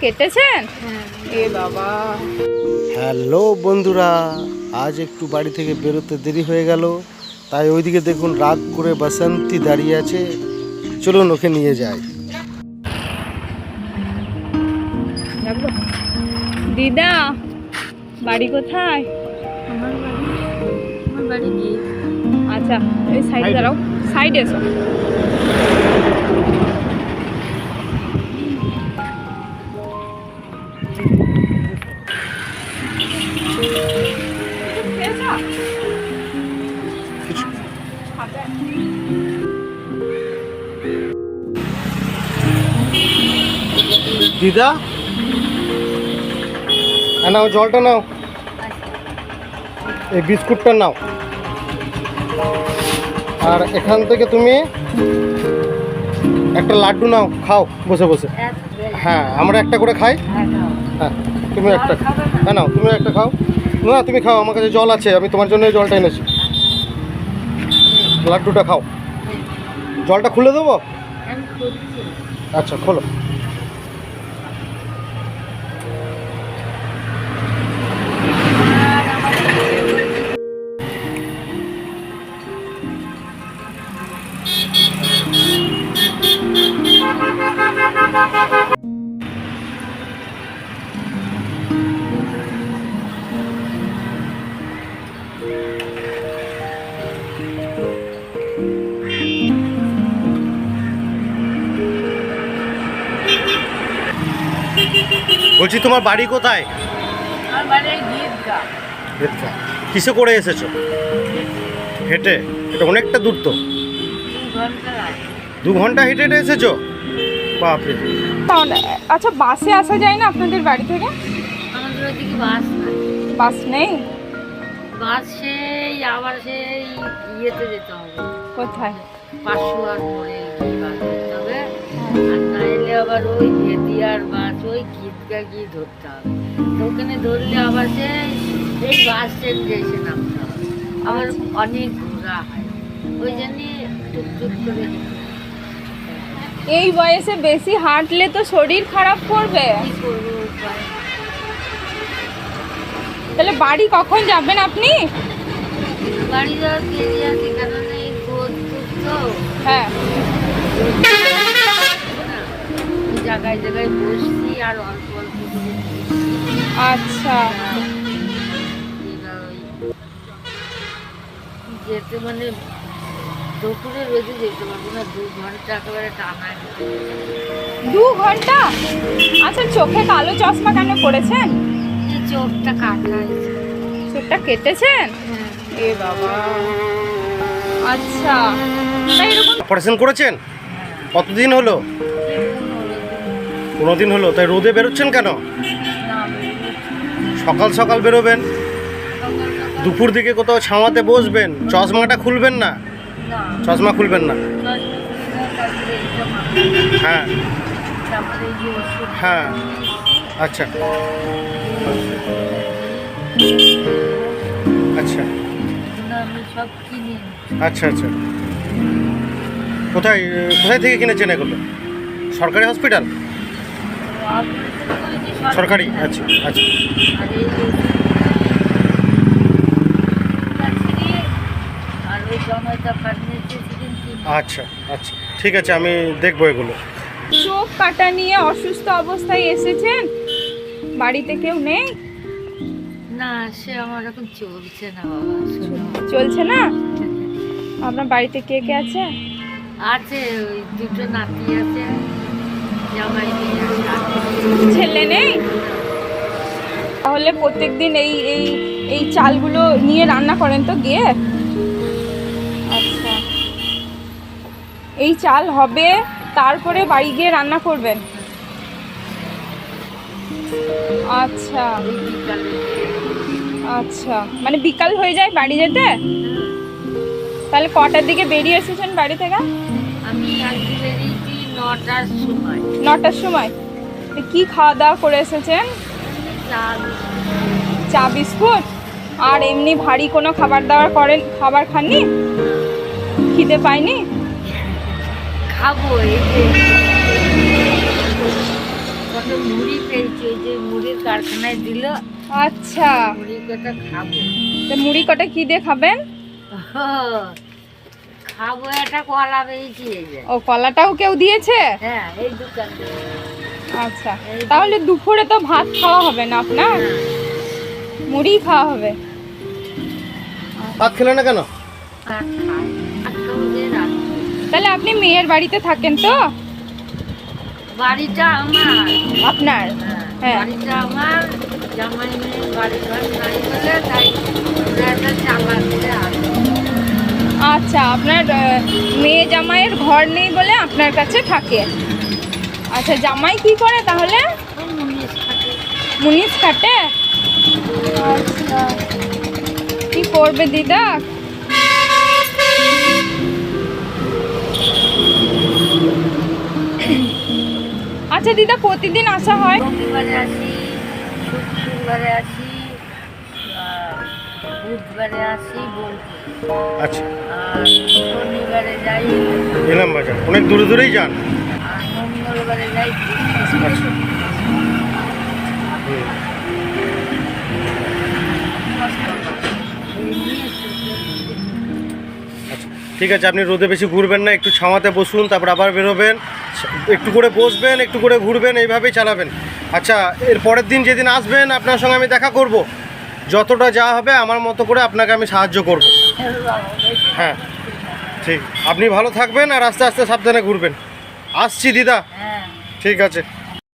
কেটেছেন? হ্যাঁ। এ বাবা। হ্যালো বন্ধুরা আজ একটু বাড়ি থেকে বেরোতে দেরি হয়ে গেল তাই ওইদিকে দেখুন রাগ করে বাসন্তী দাঁড়িয়ে আছে। চলুন ওকে নিয়ে যাই। দিদা বাড়ি কোথায়? আমার বাড়ি আমার বাড়ি আচ্ছা এই সাইডে দাঁড়াও। সাইডে এসো। দিদা? নাও, জলটা নাও। এই বিস্কুটটা নাও। আর এখান থেকে তুমি একটা লাড্ডু নাও, খাও, বসে বসে। হ্যাঁ আমরা একটা করে খাই? হ্যাঁ তুমি একটা হ্যাঁ নাও, তুমি একটা খাও। না, তুমি খাও, আমার কাছে জল আছে, আমি তোমার জন্য জলটা এনেছি। লাড্ডুটা খাও। জলটা খুলে দেবো? আচ্ছা খোলো। বলছি তোমার বাড়ি কোথায়? আচ্ছা কিসে করে এসেছ? হেঁটে? এটা অনেকটা দূর তো। দু ঘণ্টা হেঁটে হেঁটে এসেছ? বাপরে। তাহলে আচ্ছা বাসে আসা যায় না আপনাদের বাড়ি থেকে? আমাদের বাস বাস নেই? বাস সেই আবার সেই ইয়েতে যেতে হবে। কোথায়? পাঁচশো আর গিয়ে বাস ধরতে হবে। আর নাইলে আবার ওই ভেদিয়ার বাস ওই গিয়ে ধরতে হবে। ওখানে ধরলে আবার সেই এই বাস স্ট্যান্ডে এসে নামতে হবে। আবার অনেক ঘোরা হয়। ওই জন্যে টুকটুক করে এই বয়সে বেশি হাঁটলে তো শরীর খারাপ করবে। তাহলে বাড়ি কখন যাবেন আপনি? বাড়ি যাওয়ার কারণ হ্যাঁ। জায়গায় জায়গায় বসছি আর অল্প অল্প করে আচ্ছা। যেতে মানে দুপুরে রোদে যেতে পারব না দু ঘণ্টা একেবারে টানা দু ঘণ্টা? আচ্ছা চোখে কালো চশমা কেন পড়েছেন। চোখটা কাটা চোখটা কেটেছেন? হ্যাঁ। এ বাবা। আচ্ছা। অপারেশন করেছেন? কতদিন হলো? কোনো দিন হলো? তাই রোদে বেরোচ্ছেন কেন? সকাল সকাল বেরোবেন। দুপুর দিকে কোথাও ছাওয়াতে বসবেন। চশমাটা খুলবেন না? চশমা খুলবেন না। হ্যাঁ। হ্যাঁ। আচ্ছা। আচ্ছা। আচ্ছা আচ্ছা। কোথায় কোথায় থেকে কিনেছেন এগুলো? সরকারি হসপিটাল? সরকারি? আচ্ছা আচ্ছা। আচ্ছা আচ্ছা। ঠিক আছে আমি দেখব এগুলো। চোখ কাটা নিয়ে অসুস্থ অবস্থায় এসেছেন? বাড়িতে কেউ নেই? না সে আমার এখন চলছে না বাবা চলছে না? আপনার বাড়িতে কে কে আছে? আছে ওই দুটো নাতি আছে। ছেলে নেই? তাহলে প্রত্যেকদিন এই এই এই চালগুলো নিয়ে রান্না করেন তো গিয়ে? আচ্ছা। এই চাল হবে তারপরে বাড়ি গিয়ে রান্না করবেন? আচ্ছা। আচ্ছা। মানে বিকাল হয়ে যায় বাড়ি যেতে? তাহলে কটার দিকে বেরিয়ে এসেছেন বাড়ি থেকে? আমি নটার সময়। নটার সময়? কি খাওয়া দাওয়া করে এসেছেন? চা চা বিস্কুট? আর এমনি ভারী কোনো খাবার দাবার করেন খাবার খাননি? খিদে পায়নি? খাব যে কারখানায় দিল। আচ্ছা। মুড়ি কটা খাব। তো মুড়ি কটা কি দিয়ে খাবেন? খাব একটা কলা পেয়েছি এই ও কলাটাও কেউ দিয়েছে? হ্যাঁ এই দোকান। আচ্ছা তাহলে দুপুরে তো ভাত খাওয়া হবে না আপনার। মুড়ি খাওয়া হবে। ভাত খেলে না কেন। তাহলে আপনি মেয়ের বাড়িতে থাকেন তো? বাড়িটা আমার। আপনার? হ্যাঁ, হ্যাঁ। বাড়িটা আমার। জামাই মেয়ে বাড়ি ঘর নাই বলে তাই চালা করে আচ্ছা আপনার মেয়ে জামাইয়ের ঘর নেই বলে আপনার কাছে থাকে। আচ্ছা জামাই কি করে তাহলে? মুনিশ কাটে আচ্ছা। কি করবে দিদা? আচ্ছা দিদা প্রতিদিন আসা হয়? রবিবারে আসি শুক্রবারে আসি বুধবারে আসি আচ্ছা। আর শনিবারে যাই। এলাম বাজার অনেক দূরে দূরেই যান আর মঙ্গলবারে যাই আচ্ছা হুম। আচ্ছা ঠিক আছে, আপনি রোদে বেশি ঘুরবেন না, একটু ছামাতে বসুন, তারপর আবার বেরোবেন, একটু করে বসবেন, একটু করে ঘুরবেন, এইভাবেই চালাবেন। আচ্ছা এর পরের দিন যেদিন আসবেন, আপনার সঙ্গে আমি দেখা করব। যতটা যা হবে, আমার মতো করে আপনাকে আমি সাহায্য করব। হ্যাঁ ঠিক। আপনি ভালো থাকবেন আর আস্তে আস্তে সাবধানে ঘুরবেন। আসছি, দিদা। হ্যাঁ। ঠিক আছে।